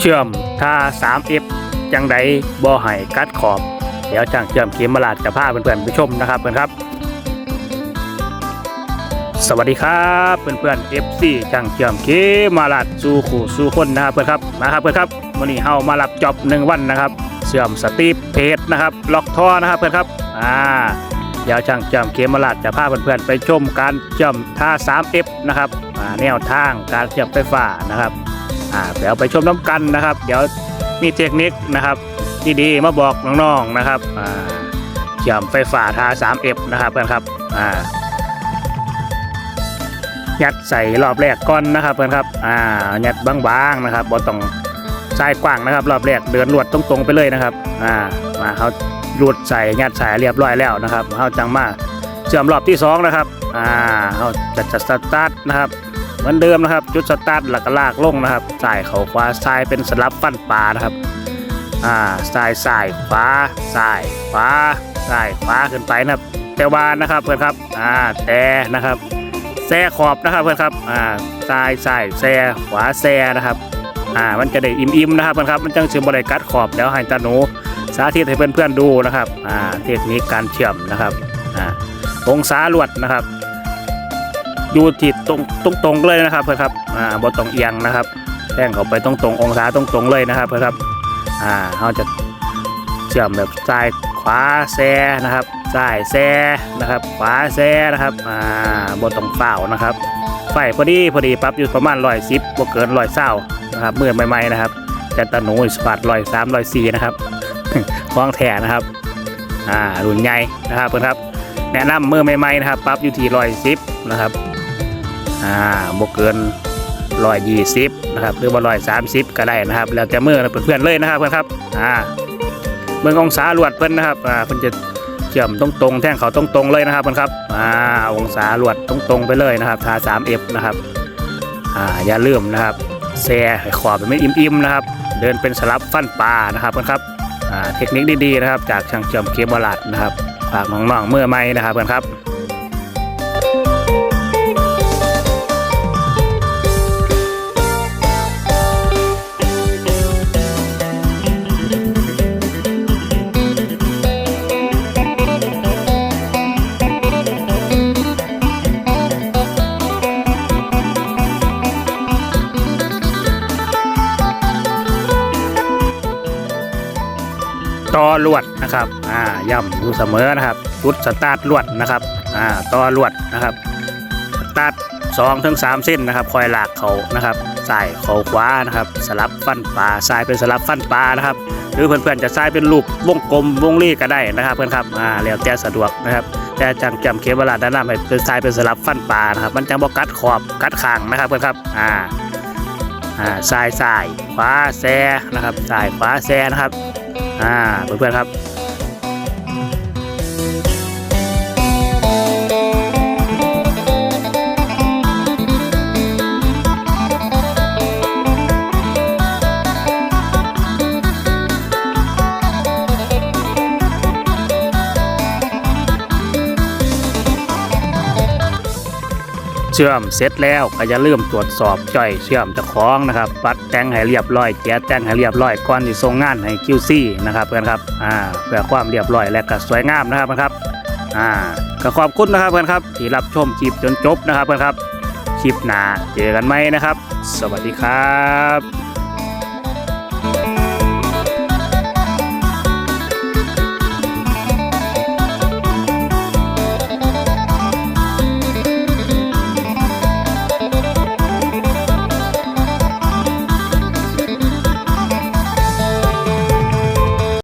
เชื่อมท่า 3F จังใดบ่ให้กัดขอบ เดี๋ยวจังเชื่อมเข็มมาลาดจะพาเพื่อนๆไปชมนะครับเพื่อนครับ สวัสดีครับเพื่อนๆ FC จังเชื่อมเข็มมาลาดสู่ขู่สู่คนนะครับเพื่อนครับมาครับเพื่อนครับวันนี้เฮามารับจอบหนึ่งวันนะครับ เชื่อมสตีปเพจนะครับล็อกท่อนะครับเพื่อนครับอ่าเดี๋ยวจังเชื่อมเข็มมาลาดจะพาเพื่อนๆไปชมการเชื่อมท่า 3F นะครับแนวทางการเชื่อมไฟฟ้านะครับ อ่าเดี๋ยวไปชมน้ำกันนะครับ เดี๋ยวมีเทคนิคนะครับที่ดีมาบอกน้องๆนะครับอ่าเชื่อมไฟฟ้าทา 3F นะครับเพื่อนครับอ่ายัดใส่รอบแรกก่อนนะครับเพื่อนครับอ่ายัดบางๆนะครับบ่ต้องใส่กว้างนะครับ รอบแรกเดินลวดตรงๆไปเลยนะครับอ่ามาเขาลูดใส่ยัดใส่เรียบร้อยแล้วนะครับเขาจังมาเชื่อมรอบที่สองนะครับอ่าเขาจะจะสตาร์ทนะครับ เหมือนเดิมนะครับ จุดสตาร์ทหลักลากลงนะครับสายเขาขวาซ้ายเป็นสลับฟันปลานะครับอ่าซ้ายซ้ายขวาซ้ายขวาซ้ายขวาขึ้นไปนะครับแต่วานนะครับเพื่อนครับอ่าแต่นะครับแซ่ขอบนะครับเพื่อนครับอ่าซ้ายซ้ายแซ่ขวาแซ่นะครับอ่ามันจะได้อิ่มๆนะครับเพื่อนครับมันจังชื่อบริกัดขอบแล้วให้ตาหนูสาธิตให้เพื่อนๆดูนะครับอ่าเทคนิคการเชื่อมนะครับอ่าองศาลวดนะครับ อยู่ที่ตรงตรงตรงเลยนะครับเพื่อนครับอ่าบนตรงเอียงนะครับแท่งเข้าไปตรงตรงองศาตรงตรงเลยนะครับเพื่อนครับอ่าเขาจะเชื่อมแบบซ้ายขวาแซนะครับซ้ายแซนะครับ ขวาแซนะครับอ่าบนตรงเฝ้านะครับไฟพอดีพอดีปรับอยู่ประมาณร้อยสิบบวกเกินร้อยเศร้านะครับเมื่อใหม่ๆนะครับ แต่ตะหนูสปาดร้อยสามร้อยสี่นะครับคล้องแถนะครับอ่ารุ่นใหญ่นะครับเพื่อนครับแนะนำเมื่อใหม่ๆนะครับปรับอยู่ที่ร้อยสิบนะครับ อ่าบกเกินร้อยยี่สิบนะครับหรือว่าร้อยสามสิบก็ได้นะครับ แล้วแต่มือเพื่อนๆเลยนะครับเพื่อนครับอ่าเมืององศาลวดเพิ่อนนะครับอ่าเพิ่อนจะเชื่อมตรงๆแท่งเขาตรงๆเลยนะครับเพื่อนครับอ่าองศาลวดตรงๆไปเลยนะครับทา 3F นะครับอ่าอย่าลืมนะครับแซ่ขอบเป็นไม่อิ่มๆนะครับ เดินเป็นสลับฟันปลานะครับเพื่อนครับอ่าเทคนิคดีๆนะครับ จากช่างเชื่อมเคเบลลัดนะครับฝากน้องๆเมื่อไม่นะครับเพื่อนครับ ต่อลวดนะครับอ่าย่ำอยู่เสมอนะครับชุดสตาร์ทลวดนะครับอ่าต่อลวดนะครับสตาร์ทสองถึงสามเส้นนะครับ คอยหลากเขานะครับสายเขาขวานะครับ สลับฟันปลาซ้ายเป็นสลับฟันปลานะครับ หรือเพื่อนๆจะซ้ายเป็นรูปวงกลมวงรีก็ได้นะครับเพื่อนครับอ่าแล้วแต่สะดวกนะครับแต่จังจำเคเวลาด้านหน้าให้เป็นซ้ายเป็นสลับฟันปลานะครับ มันจังบ่กัดขอบกัดขางนะครับเพื่อนครับอ่าอ่าซ้ายซ้ายขวาแซนะครับซ้ายขวาแซนะครับ อ่าเพื่อนๆครับ ชื่อมเสร็จแล้วก็อย่าลืมตรวจสอบจ่อยเชื่อมจะคล้องนะครับปัดแต่งให้เรียบร้อยแกะแต่งให้เรียบร้อยก่อนที่ส่งงานให้ QC นะครับเพื่อนครับอ่าเพื่อความเรียบร้อยและก็สวยงามนะครับเพื่อนครับอ่าก็ขอบคุณนะครับเพื่อนครับที่รับชมคลิปจนจบนะครับเพื่อนครับคลิปหน้าเจอกันไหมนะครับ สวัสดีครับ